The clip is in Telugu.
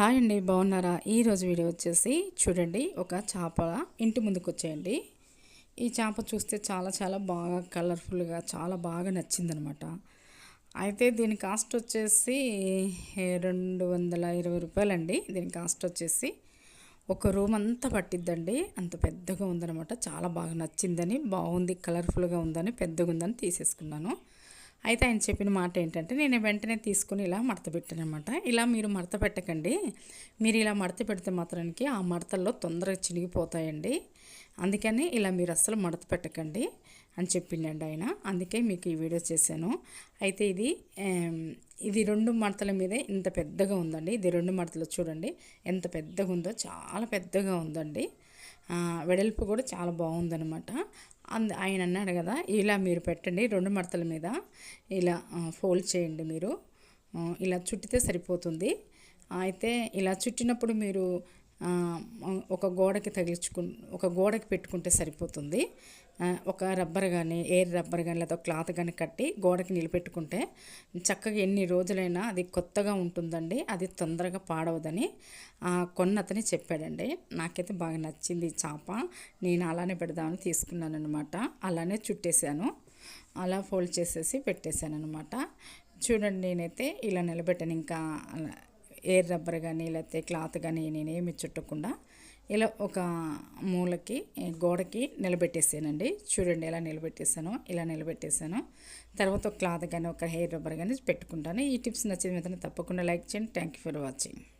హాయ్ అండి బాగున్నారా? ఈరోజు వీడియో వచ్చేసి చూడండి ఒక చేప ఇంటి ముందుకు వచ్చేయండి. ఈ చేప చూస్తే చాలా చాలా బాగా కలర్ఫుల్గా చాలా బాగా నచ్చిందనమాట. అయితే దీని కాస్ట్ వచ్చేసి రెండు వందల ఇరవై రూపాయలండి. దీని కాస్ట్ వచ్చేసి ఒక రూమ్ అంతా పట్టిద్దండి. అంత పెద్దగా ఉందనమాట. చాలా బాగా నచ్చిందని బాగుంది కలర్ఫుల్గా ఉందని పెద్దగా ఉందని తీసేసుకున్నాను. అయితే ఆయన చెప్పిన మాట ఏంటంటే నేను వెంటనే తీసుకుని ఇలా మడత పెట్టానమాట ఇలా మీరు మడత పెట్టకండి. మీరు ఇలా మడత పెడితే మాత్రానికి ఆ మడతల్లో తొందరగా చినిగిపోతాయండి. అందుకని ఇలా మీరు అస్సలు మడత పెట్టకండి అని చెప్పిండండి ఆయన. అందుకే మీకు ఈ వీడియో చేశాను. అయితే ఇది ఇది రెండు మడతల మీదే ఇంత పెద్దగా ఉందండి. ఇది రెండు మడతలు చూడండి. ఎంత పెద్దగా ఉందో చాలా పెద్దగా ఉందండి. వెడల్పు కూడా చాలా బాగుందనమాట అంద ఆయన అన్నాడు కదా ఇలా మీరు పెట్టండి రెండు మడతల మీద. ఇలా ఫోల్డ్ చేయండి మీరు. ఇలా చుట్టితే సరిపోతుంది. అయితే ఇలా చుట్టినప్పుడు మీరు ఒక గోడకి తగిలించుకు ఒక గోడకి పెట్టుకుంటే సరిపోతుంది. ఒక రబ్బర్ కానీ ఎయిర్ రబ్బర్ కానీ లేదా క్లాత్ కానీ కట్టి గోడకి నిలబెట్టుకుంటే చక్కగా ఎన్ని రోజులైనా అది కొత్తగా ఉంటుందండి. అది తొందరగా పాడవదని కొన్నతని చెప్పాడండి. నాకైతే బాగా నచ్చింది చేప. నేను అలానే పెడదామని తీసుకున్నాను అనమాట అలానే చుట్టేశాను. అలా ఫోల్డ్ చేసేసి పెట్టేశాను అనమాట చూడండి నేనైతే ఇలా నిలబెట్టాను. ఇంకా ఎయిర్ రబ్బర్ కానీ లేకపోతే క్లాత్ కానీ నేనేమి చుట్టకుండా ఇలా ఒక మూలకి గోడకి నిలబెట్టేసానండి. చూడండి ఎలా నిలబెట్టేసాను ఇలా నిలబెట్టేసాను. తర్వాత ఒక క్లాత్ కానీ ఒక హెయిర్ రబ్బర్ కానీ పెట్టుకుంటాను. ఈ టిప్స్ నచ్చిన మీద తప్పకుండా లైక్ చేయండి. Thank you for watching.